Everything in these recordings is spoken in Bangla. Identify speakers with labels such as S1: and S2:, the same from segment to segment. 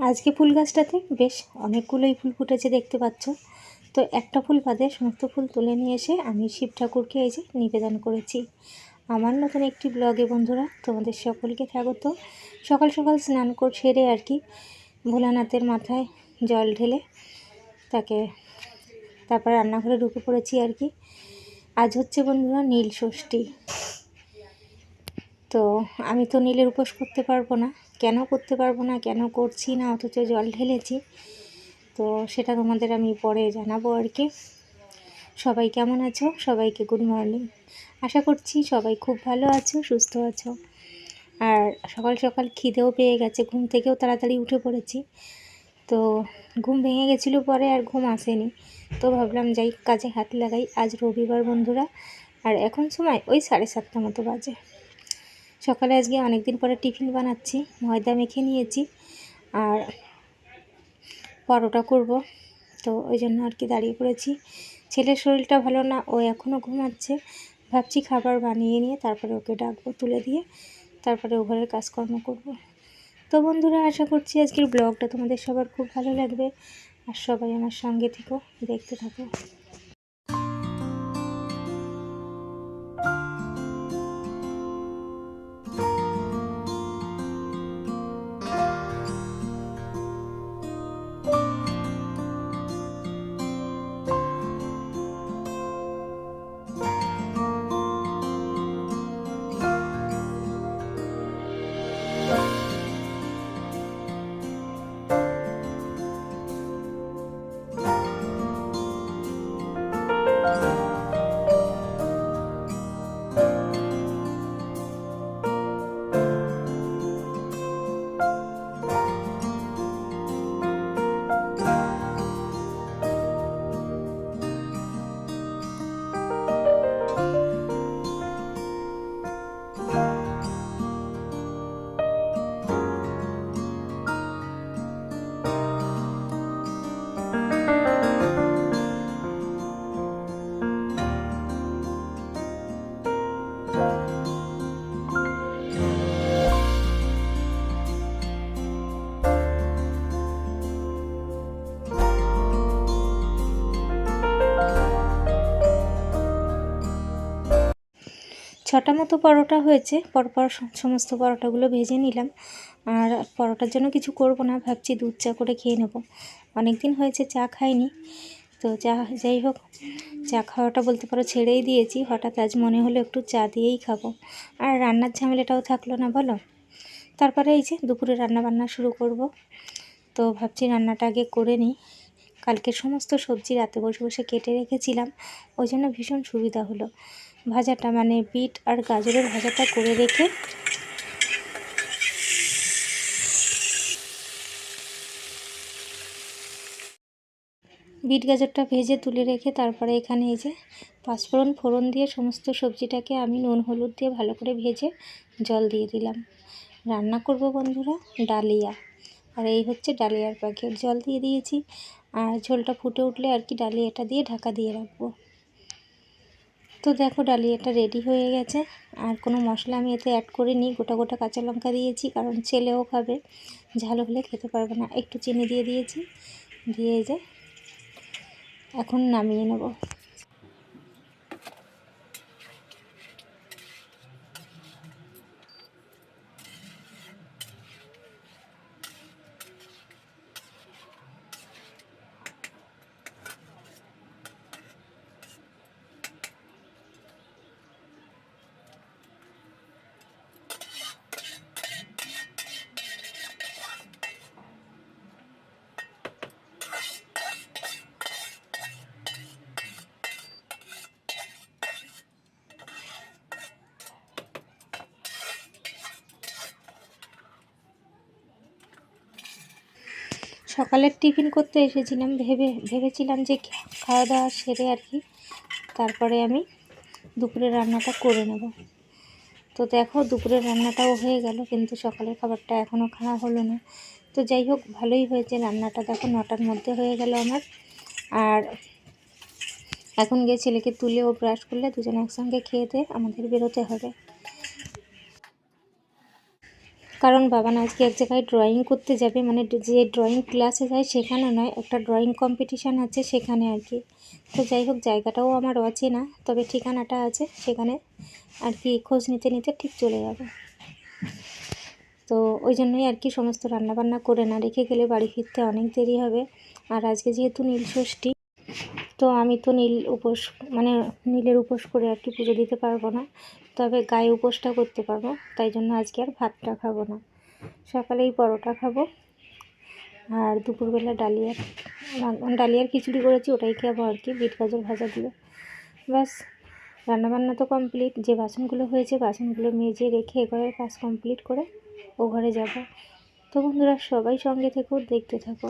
S1: আজকে ফুল গাছটাতে বেশ অনেকগুলোই ফুল ফুটেছে দেখতে পাচ্ছ। তো একটা ফুল বাদে সমস্ত ফুল তুলে নিয়ে এসে আমি শিব ঠাকুরকে এই যে নিবেদন করেছি। আমার নতুন একটি ব্লগে বন্ধুরা তোমাদের সকলকে স্বাগত। সকাল সকাল স্নান কর, সেরে আর কি ভোলানাথের মাথায় জল ঢেলে তাকে তারপর রান্নাঘরে ঢুকে পড়েছি আর কি। আজ হচ্ছে বন্ধুরা নীল ষষ্ঠী। তো আমি তো নীলের উপোস করতে পারব না। কেন করতে পারব না, কেন করছি না, অথচ জল ঢেলেছি। তো সেটা তোমাদের আমি পরে জানাব আর কি। সবাই কেমন আছো? সবাইকে গুড মর্নিং আশা করছি সবাই খুব ভালো আছো, সুস্থ আছো। আর সকাল সকাল খিদেও পেয়ে গেছে, ঘুম থেকেও তাড়াতাড়ি উঠে পড়েছি। তো ঘুম ভেঙে গেছিল পরে আর ঘুম আসেনি। তো ভাবলাম যাই, কাজে হাত লাগাই। আজ রবিবার বন্ধুরা, আর এখন সময় ওই সাড়ে সাতটা মতো বাজে। সকালে আজকে অনেক দিন পরে টিফিন বানাচ্ছি, ময়দা মেখে নিয়েছি আর পরোটা করব। তো ওই জন্য আর কি দাঁড়িয়ে পড়েছি। ছেলের শরীরটা ভালো না, ও এখনও ঘুমাচ্ছে। ভাবছি খাবার বানিয়ে নিয়ে তারপরে ওকে ডাকবো তুলে দিয়ে, তারপরে ও ঘরের কাজকর্ম করব। তো বন্ধুরা, আশা করছি আজকের ব্লগটা তোমাদের সবার খুব ভালো লাগবে। আর সবাই আমার সঙ্গে থেকো, দেখতে থাকো। ছটা মতো পরোটা হয়েছে। পরপর সমস্ত পরোটাগুলো ভেজে নিলাম। আর পরোটার জন্য কিছু করব না, ভাবছি দুধ চা করে খেয়ে নেব। অনেক দিন হয়েছে চা খাইনি। তো চা, যাই হোক, চা খাওয়াটা বলতে পারো ছেড়েই দিয়েছি। হঠাৎ আজ মনে হলো একটু চা দিয়েই খাব। আর রান্নার ঝামেলাটাও থাকল না, বলো? তারপরে এই যে দুপুরে রান্না বান্না শুরু করব। তো ভাবছি রান্নাটা আগে করে নিই। কালকে সমস্ত সবজি রাতে বসে বসে কেটে রেখেছিলাম, ওই জন্য ভীষণ সুবিধা হলো। ভাজাটা মানে বিট আর গাজরের ভাজাটা করে রেখে বিট গাজরটা ভেজে তুলে রেখে তারপরে এখানে এই যে পাঁচফোড়ন ফোড়ন দিয়ে সমস্ত সবজিটাকে আমি নুন, হলুদ দিয়ে ভালো করে ভেজে জল দিয়ে দিলাম। রান্না করব বন্ধুরা, ডালিয়া। আর এই হচ্ছে ডালিয়ার প্যাকেট জল দিয়ে দিয়েছি। আর ঝোলটা ফুটে উঠলে আর কি ডালিয়াটা দিয়ে ঢাকা দিয়ে রাখব। তো দেখো ডালিয়াটা রেডি হয়ে গেছে। আর কোনো মশলা আমি এতে অ্যাড করিনি, গোটা গোটা কাঁচা লঙ্কা দিয়েছি, কারণ ছেলেও খাবে, ঝাল হলে খেতে পারবে না। একটু চিনি দিয়ে দিয়েছি, দিয়ে যে এখন নামিয়ে নেব। সকালের টিফিন করতে এসেছিলাম, ভেবে, ভেবেছিলাম যে খাওয়া দাওয়া সেরে আর কি। তারপরে আমি দুপুরের রান্নাটা করে নেব। তো দেখো, দুপুরের রান্নাটাও হয়ে গেল, কিন্তু সকালের খাবারটা এখনও খাওয়া হলো না। তো যাই হোক, ভালোই হয়েছে, রান্নাটা দেখো নটার মধ্যে হয়ে গেল আমার। আর এখন গিয়ে ছেলেকে তুলে ও ব্রাশ করলে দুজনে একসঙ্গে খেয়ে দিয়ে আমাদের বেরোতে হবে। কারণ বাবান আজকে এক জায়গায় ড্রয়িং করতে যাবে মানে যে ড্রয়িং ক্লাসে যায় সেখানে নয়, একটা ড্রয়িং কম্পিটিশান আছে সেখানে আর কি। তো যাই হোক, জায়গাটাও আমার অচেনা, তবে ঠিকানাটা আছে, সেখানে আর কি খোঁজ নিতে নিতে ঠিক চলে যাবে। তো ওই জন্যই আর কি সমস্ত রান্নাবান্না করে না রেখে গেলে বাড়ি ফিরতে অনেক দেরি হবে। আর আজকে যেহেতু নীল ষষ্ঠী, তো আমি তো নীল উপোস মানে নীলের উপোস করে আর কি পুজো দিতে পারব না। তবে গায়ে উপোসটা করতে পারব, তাই জন্য আজকে আর ভাতটা খাব না। সকালেই পরোটা খাব, আর দুপুরবেলা ডালিয়ার ডালিয়ার খিচুড়ি করেছি, ওটাই খাব আর কি, বিট গাজর ভাজা দিয়ে। ব্যাস, রান্নাবান্না তো কমপ্লিট, যে বাসনগুলো হয়েছে বাসনগুলো মেজে রেখে এঘরের কাজ কমপ্লিট করে ও ঘরে যাব। তো বন্ধুরা, সবাই সঙ্গে থেকো, দেখতে থাকো।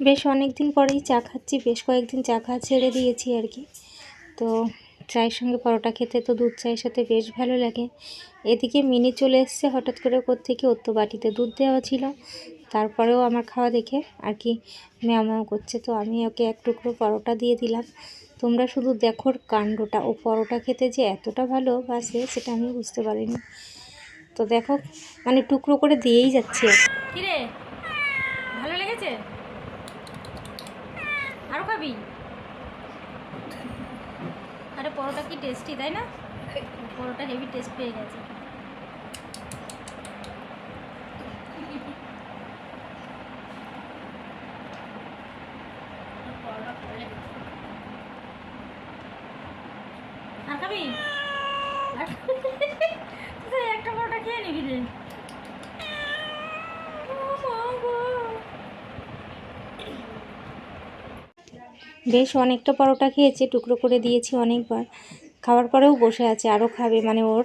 S1: বেশ অনেক দিন পরেই চা খাচ্ছি, বেশ কয়েকদিন চা খাওয়া ছেড়ে দিয়েছি আর কি। তো চায়ের সঙ্গে পরোটা খেতে তো দুধ চায়ের সাথে বেশ ভালো লাগে। এদিকে মিনি চলে এসছে হঠাৎ করে থেকে ওর তো বাটিতে দুধ দেওয়া ছিল। তারপরেও আমার খাওয়া দেখে আর কি ম্যাও করছে। তো আমি ওকে এক টুকরো পরোটা দিয়ে দিলাম। তোমরা শুধু দেখো কাণ্ডটা, ও পরোটা খেতে যে এতটা ভালো বাসে সেটা আমি বুঝতে পারিনি। তো দেখো মানে টুকরো করে দিয়েই যাচ্ছে।
S2: কিরে? ভালো লেগেছে? আরও খাবি? আরে পরোটা কি টেস্টি তাই না? পরোটা হেভি টেস্ট পেয়ে গেছে আর খাবি আর তুই একটা পরোটা
S1: বেশ, অনেকটা পরোটা খেয়েছে, টুকরো করে দিয়েছি অনেকবার। খাওয়ার পরেও বসে আছে, আরও খাবে মানে ওর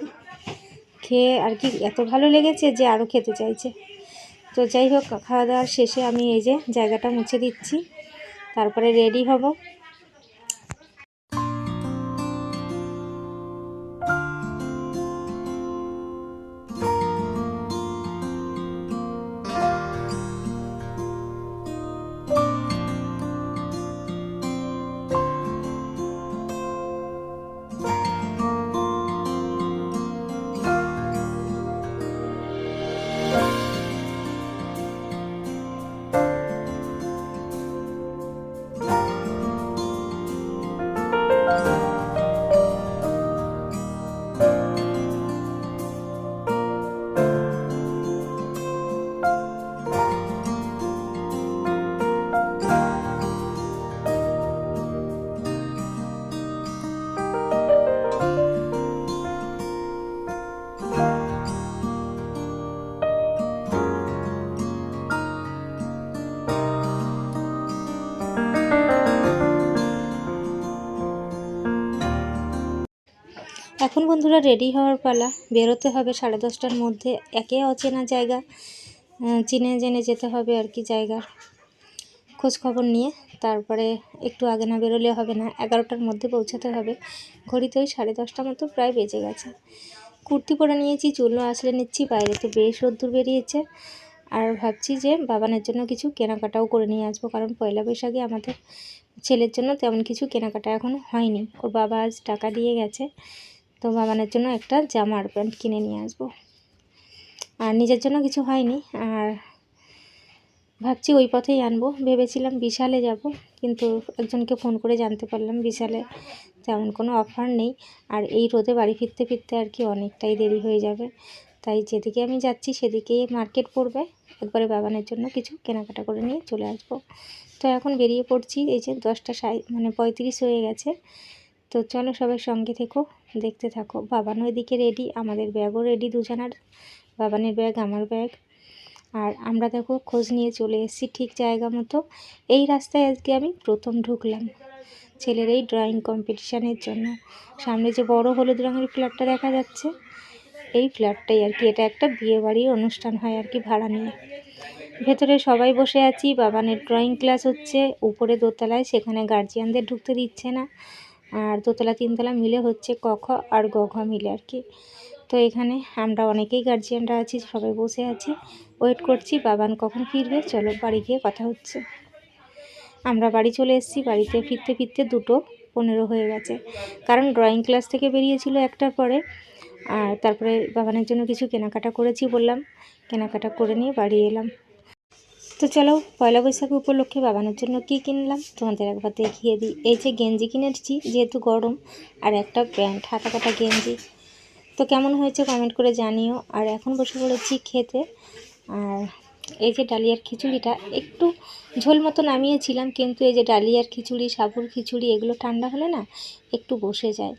S1: খেয়ে আর কি, এত ভালো লেগেছে যে আরও খেতে চাইছে। তো যাই হোক, খাওয়া দাওয়ার শেষে আমি এই যে জায়গাটা মুছে দিচ্ছি, তারপরে রেডি হব। বন্ধুরা রেডি হওয়ার পালা। বেরোতে হবে সাড়ে দশটার মধ্যে। একে অচেনা জায়গা চিনে জেনে যেতে হবে আর কি জায়গার খবর নিয়ে তারপরে একটু আগে না বেরোলে হবে না, এগারোটার মধ্যে পৌঁছাতে হবে। ঘড়িতে ওই সাড়ে দশটা মতো প্রায় বেজে গেছে। কুর্তি পরে নিয়েছি চুলও আসলে নিচ্ছি, বাইরে তো বেশ রোদ্দুর বেরিয়েছে। আর ভাবছি যে বাবানের জন্য কিছু কেনাকাটাও করে নিয়ে আসব, কারণ পয়লা বৈশাখে আমাদের ছেলের জন্য তেমন কিছু কেনাকাটা এখনও হয়নি। ওর বাবা আজ টাকা দিয়ে গেছে। তো বাবানের জন্য একটা জামা আর প্যান্ট কিনে নিয়ে আসব। আর নিজের জন্য কিছু হয়নি, আর ভাবছি ওই পথেই আনব। ভেবেছিলাম বিশালে যাব, কিন্তু একজনকে ফোন করে জানতে পারলাম বিশালে তেমন কোনো অফার নেই, আর এই রোদে বাড়ি ফিরতে ফিরতে আর কি অনেকটাই দেরি হয়ে যাবে। তাই যেদিকে আমি যাচ্ছি সেদিকেই মার্কেট পড়বে, একবারে বাবানের জন্য কিছু কেনাকাটা করে নিয়ে চলে আসব। তো এখন বেরিয়ে পড়ছি, এই যে দশটা সাই মানে পঁয়ত্রিশ হয়ে গেছে। তো চলো সবাই সঙ্গে থেকো। দেখতে থাকো। বাবানও এদিকে রেডি আমাদের ব্যাগও রেডি দুজনার। বাবানের ব্যাগ আমার ব্যাগ আর আমরা দেখো খোঁজ নিয়ে চলে এসেছি ঠিক জায়গা মতো। এই রাস্তায় আজকে আমি প্রথম ঢুকলাম ছেলের এই ড্রয়িং কম্পিটিশানের জন্য। সামনে যে বড় হলুদ রঙের ফ্ল্যাটটা দেখা যাচ্ছে, এই ফ্ল্যাটটাই আর কি। এটা একটা বিয়ে বাড়ির অনুষ্ঠান হয় আর কি ভাড়া নিয়ে। ভেতরে সবাই বসে আছি, বাবানের ড্রয়িং ক্লাস হচ্ছে, উপরে দোতলায়, সেখানে গার্জিয়ানদের ঢুকতে দিচ্ছে না। আর দোতলা, তিনতলা মিলে হচ্ছে ক খ আর গ ঘ মিলে আর কি। তো এখানে আমরা অনেকেই গার্জিয়ানরা আছি, সবাই বসে আছি। ওয়েট করছি, বাবান কখন ফিরবে? চলো বাড়ি গিয়ে কথা হচ্ছে। আমরা বাড়ি চলে এসেছি, বাড়িতে ফিরতে ফিরতে দুটো পনেরো হয়ে গেছে। কারণ ড্রয়িং ক্লাস থেকে বেরিয়েছিল একটার পরে। আর তারপরে বাবানের জন্য কিছু কেনাকাটা করেছি বললাম। কেনাকাটা করে নিয়ে বাড়ি এলাম। তো চলো পয়লা বৈশাখ উপলক্ষে বাবানের জন্য কি কিনলাম? তোমাদের একবার দেখিয়ে দিই। এই যে গেঞ্জি কিনেছি, যেহেতু গরম, আর একটা প্যান্ট হাতা কাটা গেঞ্জি। তো কেমন হয়েছে কমেন্ট করে জানিও। আর এখন বসে পড়েছি খেতে। আর এই যে ডালিয়ার খিচুড়িটা, একটু ঝোল মতো নামিয়েছিলাম, কিন্তু এই যে ডালিয়ার খিচুড়ি, সাবুর খিচুড়ি, এগুলো ঠান্ডা হলে না, একটু বসে যায়।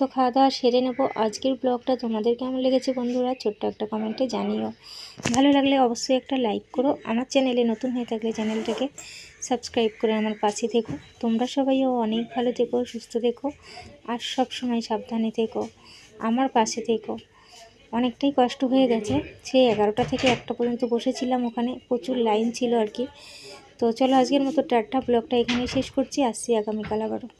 S1: তো খাওয়া দাওয়া সেরে নেব। আজকের ব্লগটা তোমাদের কেমন লেগেছে বন্ধুরা, ছোট্ট একটা কমেন্টে জানিও। ভালো লাগলে অবশ্যই একটা লাইক করো। আমার চ্যানেলে নতুন হয়ে থাকলে চ্যানেলটাকে সাবস্ক্রাইব করে আমার পাশে থেকো। তোমরা সবাইও অনেক ভালো থেকো, সুস্থ থেকো, আর সব সময় সাবধানে থেকো, আমার পাশে থেকো। অনেকটাই কষ্ট হয়ে গেছে। সেই এগারোটা থেকে একটা পর্যন্ত বসেছিলাম ওখানে। প্রচুর লাইন ছিল আর কি। তো চলো আজকের মতো টাটা, ব্লগটা এখানেই শেষ করছি। আসছি আগামীকাল আবারও।